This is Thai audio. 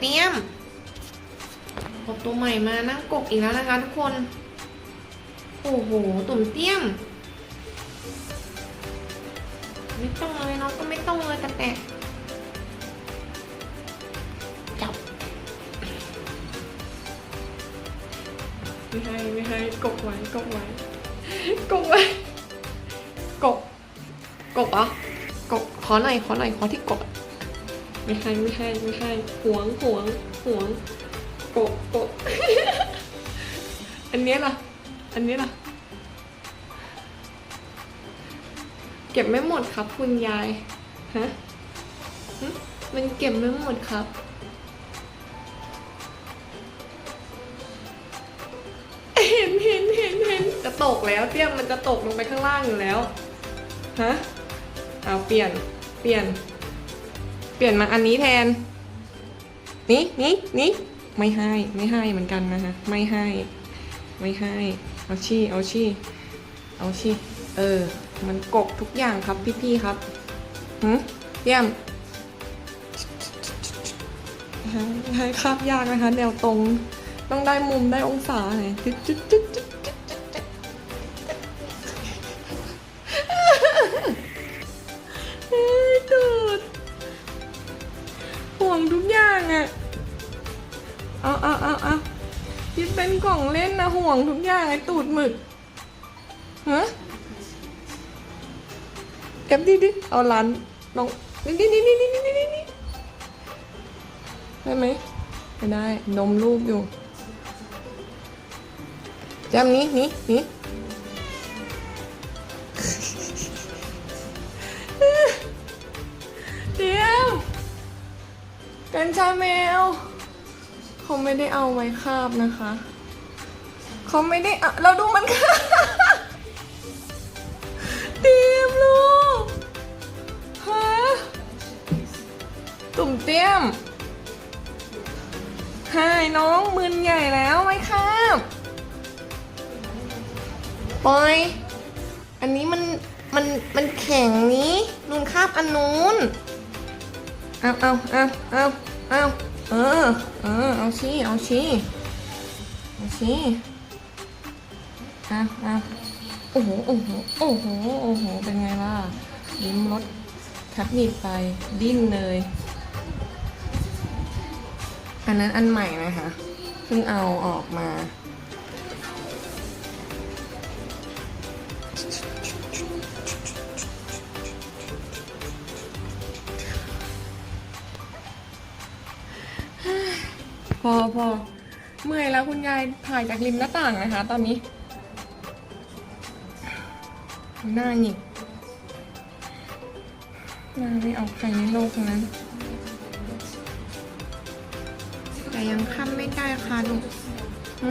เตี้ยมพบตัวใหม่มานั่งกกอีกแล้วนะคะทุกคน โอ้โห ตุ่มเตี้ยม ไม่ต้องเลยน้องก็ไม่ต้องเลยแต่แตะจับ ไม่ให้ไม่ให้กกไว้กกไว้กกไว้กกกกเหรอกกขอหน่อยขอหน่อยขอที่กก ไม่ให้ไม่ให้ไม่ให้หวงหวงหวงโกกกกอันนี้ล่ะ อันนี้ล่ะ เก็บไม่หมดครับคุณยาย ฮะ มันเก็บไม่หมดครับเห็นเห็นเห็นเห็นจะตกแล้วเตี้ยมมันจะตกลงไปข้างล่างอยู่แล้ว ฮะ เอาเปลี่ยน เปลี่ยน เปลี่ยนมาอันนี้แทน นี่นี่นี่ไม่ให้ ไม่ให้เหมือนกันนะคะไม่ให้ ไม่ให้ เอาชี่เอาชี่เอาชี่เออ มันกบทุกอย่างครับพี่ๆครับหืมเยี่ยมให้ให้คาบยากนะคะ แนวตรง ต้องได้มุมได้องศาไงจุดจุดจุดจุดจุดจุด ห่วงทุกอย่างอะเอาเอาเอาเอาคิดเป็นกล่องเล่นนะห่วงทุกอย่างไอ้ตูดหมึกฮะเก็บดิดิเอาลันลองนี่นี่นี่นี่นี่นี่นี่ได้ไหมไม่ได้นมลูกอยู่จำนี้นี่นี่ กัญชาแมวเขาไม่ได้เอาไว้คาบนะคะเขาไม่ได้เอาเราดูมันคาบเตรียมลูกฮะตุ่มเตี้ยมหายน้องมึนใหญ่แล้วไว้คาบปอย อันนี้มันมันมันแข็งนี้นูนคาบอันนู้น เอาเอาเอาเอาเอาเออเออเอาชี้เอาชี้เอาชี้เอาเอาโอ้โหโอ้โหโอ้โหโอ้โหเป็นไงล่ะลิ้มรสแทบหนีบไปดิ้นเลย อันนั้นอันใหม่นะคะเพิ่งเอาออกมา พอพอเมื่อยแล้วคุณยายถ่ายจากริมหน้าต่างนะคะ ตอนนี้ หน้าหงิกหน้าไม่เอาใครในโลกทั้งนั้น แต่ยังค้ำไม่ได้ค่ะลูกหึ